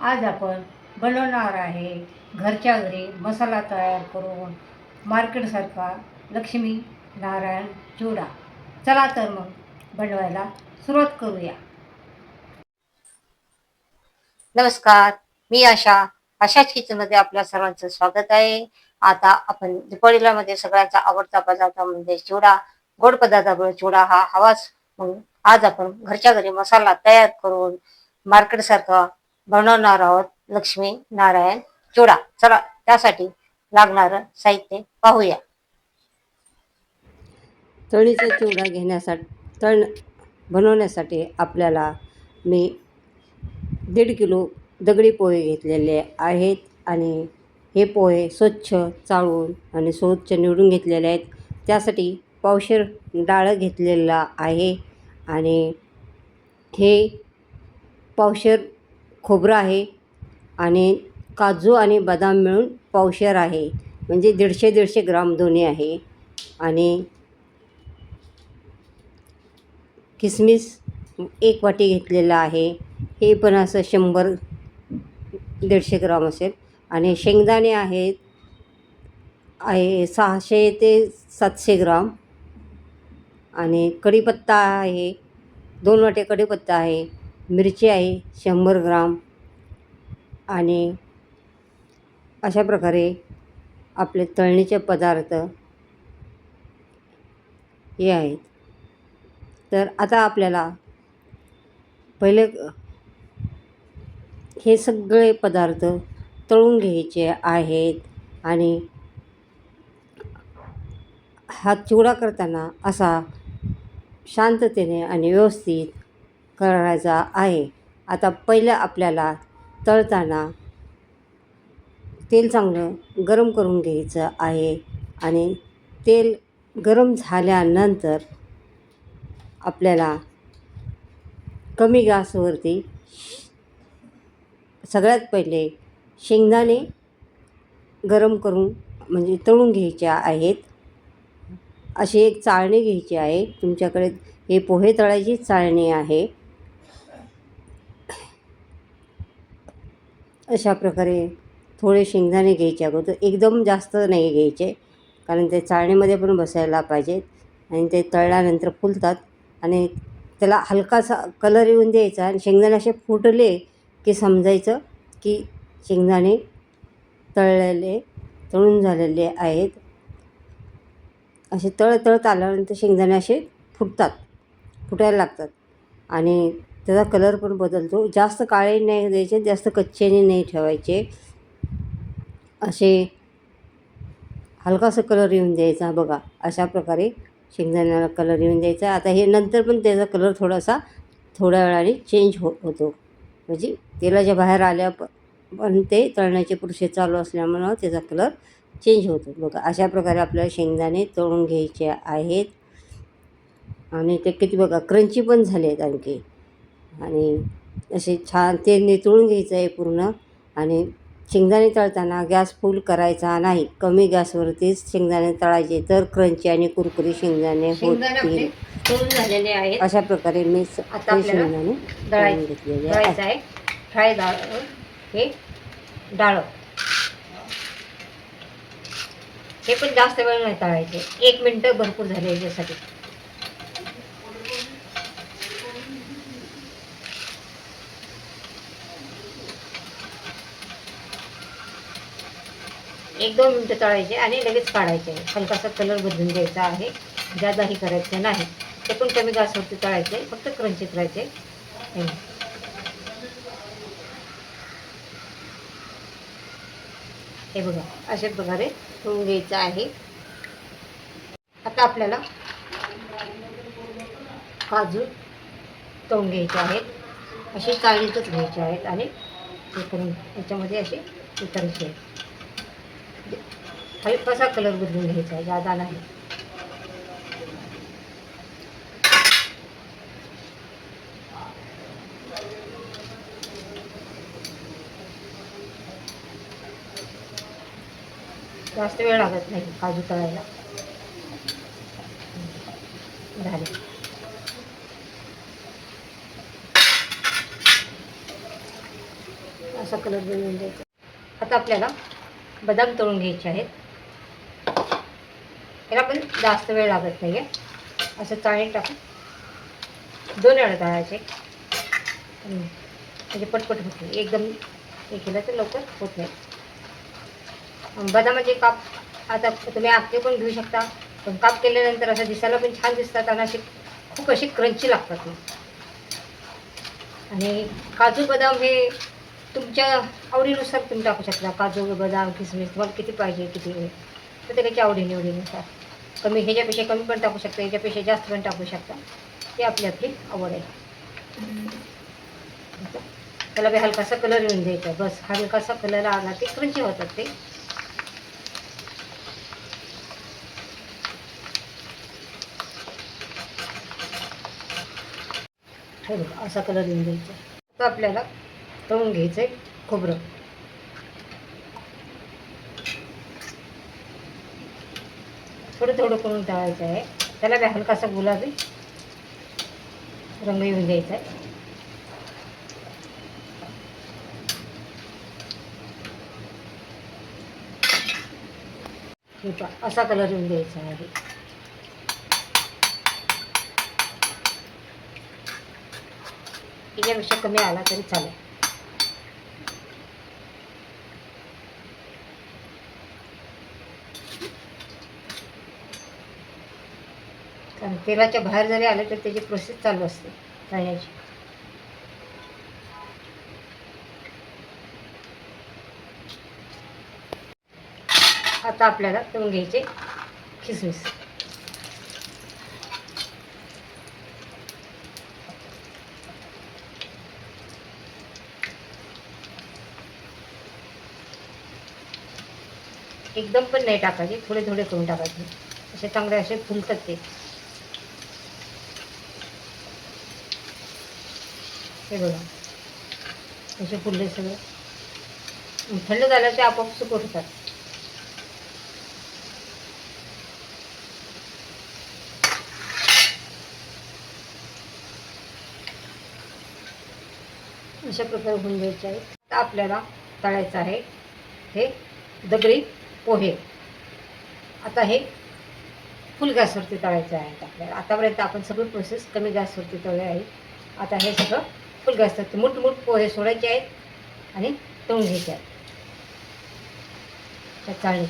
आज आपण बनवणार आहे घरच्या घरी मसाला तयार करून मार्केटसारखा लक्ष्मी नारायण चिवडा चला तर मग बनवायला सुरुवात करूया. नमस्कार मी आशा. आशाच किचनमध्ये आपल्या सर्वांचं स्वागत आहे. आता आपण दिवाळीला मध्ये सगळ्यांचा आवडता पदार्थ म्हणजे चिवडा गोड पदार्थामुळे चिवडा हा हवाच. म्हणून आज आपण घरच्या घरी मसाला तयार करून मार्केटसारखा बनवणार आहोत लक्ष्मी नारायण. चुडा चला त्यासाठी लागणारं साहित्य पाहूया. तळणीचा चिवडा घेण्यासाठी तळ बनवण्यासाठी आपल्याला मी दीड किलो दगडी पोहे घेतलेले आहेत आणि हे पोहे स्वच्छ चाळून आणि स्वच्छ निवडून घेतलेले आहेत. त्यासाठी पावशेर डाळ घेतलेला आहे आणि हे पावशेर खोबरं आहे आणि काजू आणि बदाम मिळून पावशेर आहे. म्हणजे दीडशे दीडशे ग्राम दोन्ही आहे. आणि किसमिस एक वाटी घेतलेला आहे. हे पण असं शंभर दीडशे ग्राम असेल. आणि शेंगदाणे आहेत आहे सहाशे ते सातशे ग्राम. आणि कढीपत्ता आहे. दोन वाटे कढीपत्ता आहे. मिरची आहे शंभर ग्राम. आणि अशा प्रकारे आपले तळणीचे पदार्थ हे आहेत. तर आता आपल्याला पहिले हे सगळे पदार्थ तळून घ्यायचे आहेत. आणि हा चिवडा करताना असा शांततेने आणि व्यवस्थित करायचा आहे. आता पहिलं आपल्याला तळताना तेल चांगलं गरम करून घ्यायचं आहे आणि तेल गरम झाल्यानंतर आपल्याला कमी गॅसवरती सगळ्यात पहिले शेंगदाणे गरम करून म्हणजे तळून घ्यायचे आहेत. अशी एक चाळणी घ्यायची आहे. तुमच्याकडे हे पोहे तळायची चाळणी आहे. अशा प्रकारे थोडे शेंगदाणे घ्यायचे अगोदर. एकदम जास्त नाही घ्यायचे कारण ते चाळणीमध्ये पण बसायला पाहिजेत आणि ते तळल्यानंतर फुलतात आणि त्याला हलकासा कलर येऊन द्यायचा आणि शेंगदाणे असे फुटले की समजायचं की शेंगदाणे तळलेले तळून झालेले आहेत. असे तळतळत आल्यानंतर शेंगदाणे असे फुटतात फुटायला लागतात आणि त्याचा कलर पण बदलतो. जास्त काळे नाही द्यायचे जास्त कच्चेने नाही ठेवायचे. असे हलकासा कलर येऊन द्यायचा बघा. अशा प्रकारे शेंगदाण्याला कलर येऊन द्यायचा. आता हे नंतर पण त्याचा कलर थोडासा थोड्या वेळाने चेंज हो होतो. म्हणजे तेलाच्या बाहेर आल्या पण ते तळण्याचे प्रोसेस चालू असल्यामुळं त्याचा कलर चेंज होतो. बघा अशा प्रकारे आपल्याला शेंगदाणे तळून घ्यायचे आहेत. आणि ते किती बघा क्रंची पण झाले आहेत आणखी. आणि असे छान ते नितळून घ्यायचं आहे पूर्ण. आणि शेंगदाणे तळताना गॅस फुल करायचा नाही. कमी गॅसवरतीच शेंगदाणे तळायचे. तर क्रंची आणि कुरकुरी शेंगदाणे होतील झालेले आहेत. अशा प्रकारे मी आता शेंगदाणे तळून घेतलेले आहे आहे. फ्राय डाळ हे डाळ. हे पण जास्त वेळ नाही तळायचे. एक मिनटं भरपूर झाले याच्यासाठी. एक दोन मिनटं तळायचे आणि लगेच काढायचे. हलकासा कलर बदलून द्यायचा आहे. जादाही करायचं नाही. ते पण कमी गॅसवरती तळायचे. फक्त क्रंचित राहायचे हे. बघा अशा प्रकारे होऊन घ्यायचं आहे. आता आपल्याला काजू तळून घ्यायचे आहेत. असे चाळीतच घ्यायचे आहेत आणि हे करून याच्यामध्ये असे उतरायचे आहेत. हलकासा कलर बदलून घ्यायचा? आहे जादा नाही. जास्त वेळ लागत नाही काजू तळायला. झाले. असा कलर बनवून द्यायचा. आता आपल्याला बदाम तळून घ्यायचे आहेत. याला पण जास्त वेळ लागत नाही आहे असं चाळीत टाकून दोन वेळा तळायचे. म्हणजे पटपट होते एकदम हे केलं तर लवकर होत नाही. बदामाचे काप आता तुम्ही आपले पण घेऊ शकता. पण काप केल्यानंतर असं दिसायला पण छान दिसतात आणि असे खूप असे क्रंची लागतात मग. आणि काजू बदाम हे तुमच्या आवडीनुसार तुम्ही टाकू शकता. काजू बदाम किसमिस तुम्हाला किती पाहिजे किती प्रत्येकाच्या आवडी निवडीनुसार कमी ह्याच्यापेक्षा कमी पण टाकू शकता ह्याच्यापेक्षा जास्त पण टाकू शकता. ते आपली आपली आवड आहे. त्याला बी हलकासा कलर येऊन द्यायचा बस. हलकासा कलर आला ते क्रंची होतात ते. असा कलर येऊन द्यायचा आता आपल्याला तळून घ्यायचं आहे खोबरं. थोडं थोडं करून तळायचं आहे. त्याला काय हलकासा गुलाबी रंग येऊन द्यायचा आहे. असा कलर येऊन द्यायचा आहे. याच्यापेक्षा कमी आला तरी चालेल. कारण तेलाच्या बाहेर जरी आले तर त्याची प्रोसेस चालू असते तळण्याची आता आपल्याला तळून घ्यायचे किसमिस एकदम पण नाही टाकायचे थोडे थोडे करून टाकायचे. असे चांगले असे फुलतात ते. हे बघा. असे फुलले सगळं. थंड झाल्याचे आपोआप सुकवतात होतात. अशा प्रकारे होऊन द्यायचे आहेत आता आपल्याला तळायचं आहे. हे दगडी पोहे. आता हे फुल गॅसवरती तळायचं आहे. आपल्याला आतापर्यंत आपण सगळी प्रोसेस कमी गॅसवरती तळले आहे. आता हे सगळं फुल गॅसवरती मूठ मूठ पोहे सोडायचे आहेत आणि तळून घ्यायचे आहेत. त्या चाळणीत.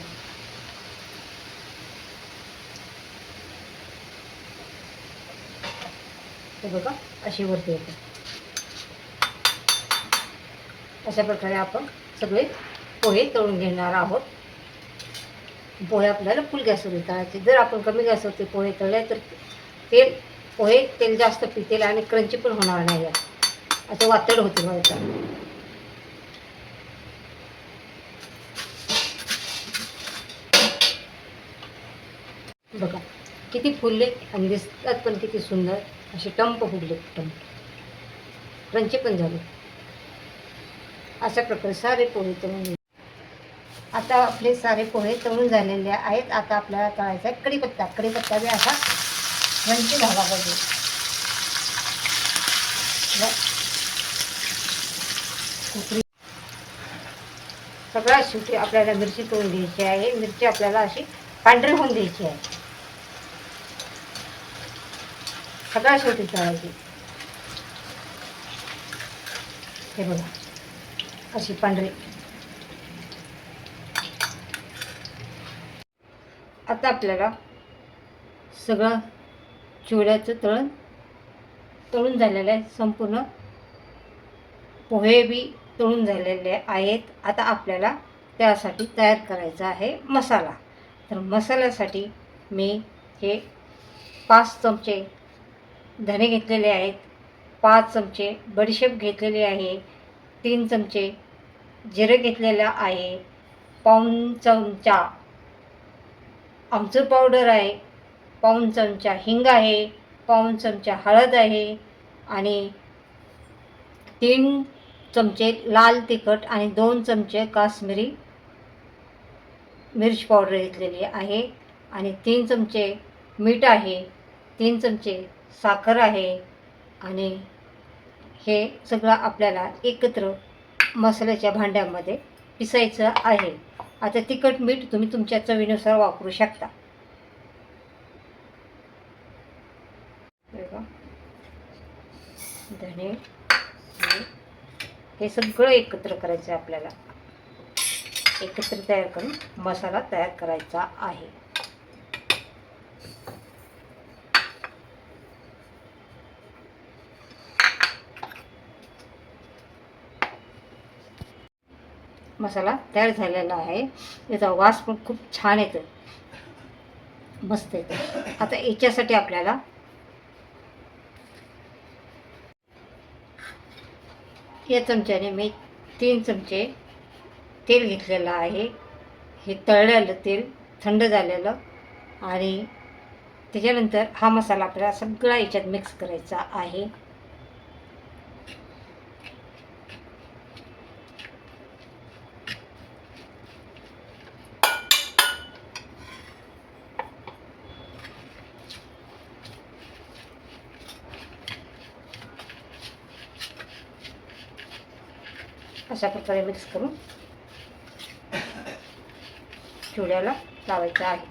हे बघा अशी वरती येते. अशा प्रकारे आपण सगळे पोहे तळून घेणार आहोत. पोहे आपल्याला फुल गॅसवर तळायचे जर आपण कमी गॅसवरती पोहे तळले तर तेल पोहे तेल जास्त पितेल आणि क्रंची पण होणार नाही असं वातड होते व्हायचं बघा किती फुलले आणि दिसतात पण किती सुंदर असे टंप फुगले टंप. क्रंची पण झाले. अशा प्रकारे सारे पोहे तळून आता आपले सारे पोहे तळून झालेले आहेत. आता आपल्याला तळायचा आहे कढीपत्ता. कढीपत्ता बी असा क्रंची झाला पाहिजे. ब- शेवटी आपल्याला मिरची तळून द्यायची आहे. मिरची आपल्याला अशी पांढरी होऊन द्यायची आहे. सगळ्या शेवटी तळायची. हे बघा. अशी पांढरी. आता आपल्याला सगळं चिवड्याचं तळण तळून झालेलं आहे. संपूर्ण पोहे बी तळून झालेले आहेत. आता आपल्याला त्यासाठी तयार करायचा आहे मसाला. तर मसाल्यासाठी मी हे पाच चमचे धने घेतलेले आहेत. पाच चमचे बडीशेप घेतलेली आहे. तीन चमचे जिरे घेतलेलं आहे. पाऊण चमचा आमचूर पावडर आहे. पाऊण चमचा हिंग आहे. पाऊण चमचा हळद आहे. आणि तीन चमचे लाल तिखट आणि दोन चमचे काश्मीरी मिर्च पावडर घेतलेली आहे. आणि तीन चमचे मीठ आहे तीन चमचे साखर आहे. आणि हे सगळं आपल्याला एकत्र मसाल्याच्या भांड्यामध्ये पिसायचं आहे. आता तिखट मीठ तुम्ही तुमच्या चवीनुसार वापरू शकता. धन्यवाद हे सगळं एकत्र करायचं आहे आपल्याला. एकत्र तयार करून मसाला तयार करायचा आहे. मसाला तयार झालेला आहे. याचा वास पण खूप छान येतो मस्त येतो आता याच्यासाठी आपल्याला या चमच्याने मी तीन चमचे तेल घेतलेलं आहे. हे तळलेलं तेल थंड झालेलं आणि त्याच्यानंतर हा मसाला आपल्याला सगळा याच्यात मिक्स करायचा आहे. अशा मिक्स करून चिवड्याला लावायचं आहे.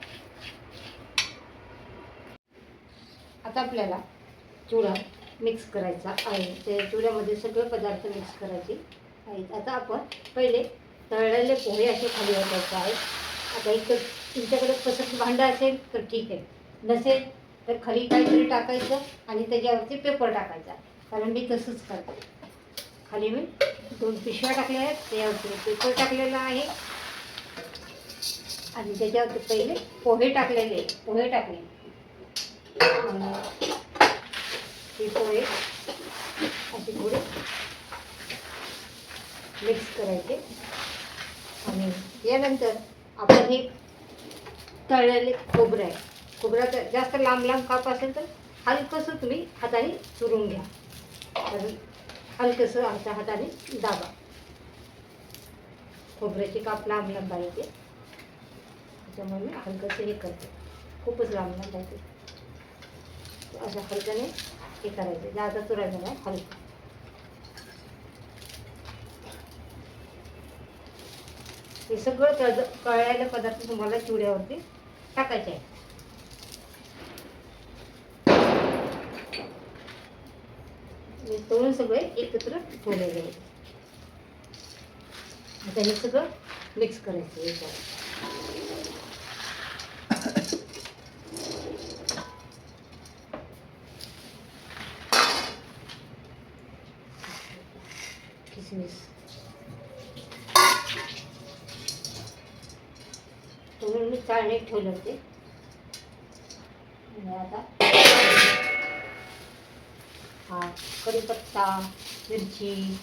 आता आपल्याला चिवडा मिक्स करायचा आहे. ते चिवड्यामध्ये सगळे पदार्थ मिक्स करायचे आहेत. आता आपण पहिले तळलेले पोहे असे खाली वाटायचे आहे आता इथं तुमच्याकडे कसं भांडं असेल तर ठीक आहे. नसेल तर खाली काहीतरी टाकायचं आणि त्याच्यावरती पेपर टाकायचा. कारण मी तसंच करते. खाली मी दोन पिशव्या टाकल्या आहेत. त्याच्यावरती पेपर टाकलेला आहे. आणि त्याच्यावरती पहिले पोहे टाकलेले पोहे टाकले. हे ते पोहे असे थोडे मिक्स करायचे. आणि यानंतर आपण हे तळलेले खोबरं आहे. खोबऱ्याचं जास्त लांब लांब काप असेल तर हलकंसं तुम्ही हाताने चुरून घ्या. कारण हलकंसं आमच्या हाताने दाबा. खोबऱ्याची काप लांब लांब आहे ते त्याच्यामुळे मी हलकंसं हे करते. खूपच लांब लांब आहे ते असं हलक्याने हे करायचं. जादा चुरायचं नाही हलकं. हे सगळं कळायला पदार्थ तुम्हाला चिवड्यावरती टाकायचे आहे तळून सगळे एकत्र ठेवलेले आहेत. आता हे सगळं मिक्स करायचं आहे याच्यावर किसमिस. म्हणून मी चाळणीत ठेवले होते आणि आता हा कढीपत्ता मिरची.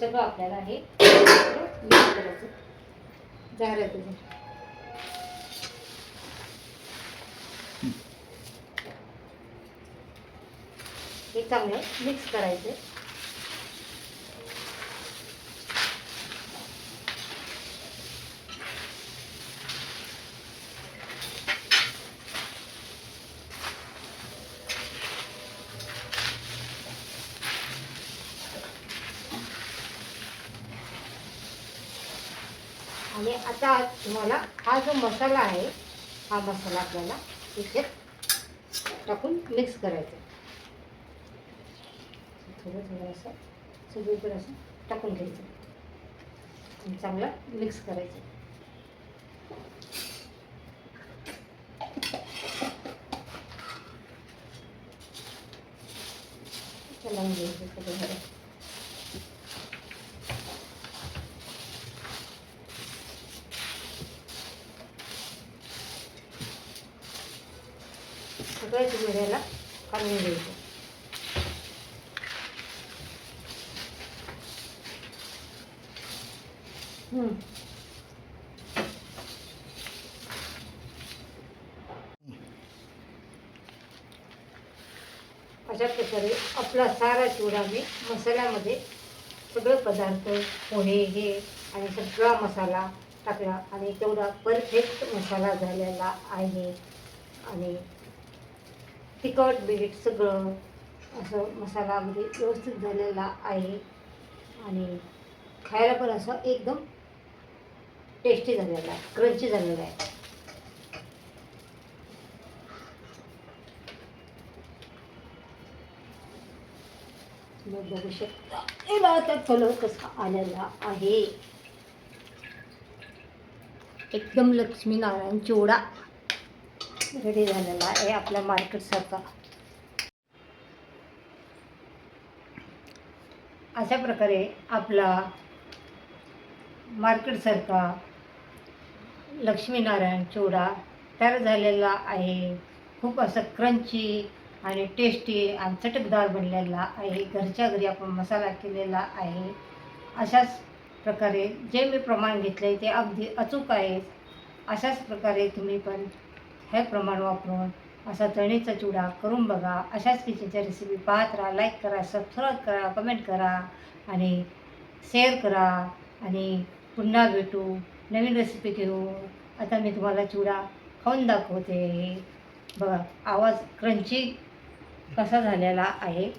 सगळं आपल्याला हे मिक्स करायचं झालं तुझं. हे चांगलं मिक्स करायचं आणि आता तुम्हाला हा जो मसाला आहे हा मसाला आपल्याला इथे टाकून मिक्स करायचा थोडं थोडं असं सगळीकडे असं टाकून घ्यायचं आणि चांगलं मिक्स करायचं लावून घ्यायचं सगळं जरा. मग मिऱ्याला काढून घ्यायचं अशा प्रकारे आपला सारा चिवडा मी मसाल्यामध्ये सगळे पदार्थ पोहे हे आणि सगळा मसाला टाकला आणि तेवढा परफेक्ट मसाला झालेला आहे आणि तिखट बीट सगळं असं मसाला म्हणजे व्यवस्थित झालेला आहे. आणि खायला पण असं एकदम टेस्टी झालेला आहे क्रंची झालेला आहे. तुम्ही बघू शकता याला आता कलर कसा आलेला आहे. एकदम लक्ष्मीनारायण चिवडा. रेडी झालेला आहे आपल्या मार्केटसारखा अशा प्रकारे आपला मार्केटसारखा लक्ष्मीनारायण चिवडा तयार झालेला आहे. खूप असं क्रंची आणि टेस्टी आणि चटकदार बनलेला आहे. घरच्या घरी आपण मसाला केलेला आहे. अशाच प्रकारे जे मी प्रमाण घेतलं आहे ते अगदी अचूक आहे. अशाच प्रकारे तुम्ही पण हे प्रमाण वापरून असा चणीचा चुडा करून बघा. अशाच किचनच्या रेसिपी पाहत राहा लाईक करा सबस्क्राईब करा कमेंट करा आणि शेअर करा आणि पुन्हा भेटू नवीन रेसिपी घेऊ आता मी तुम्हाला चुडा खाऊन दाखवते. बघा आवाज क्रंची कसा झालेला आहे.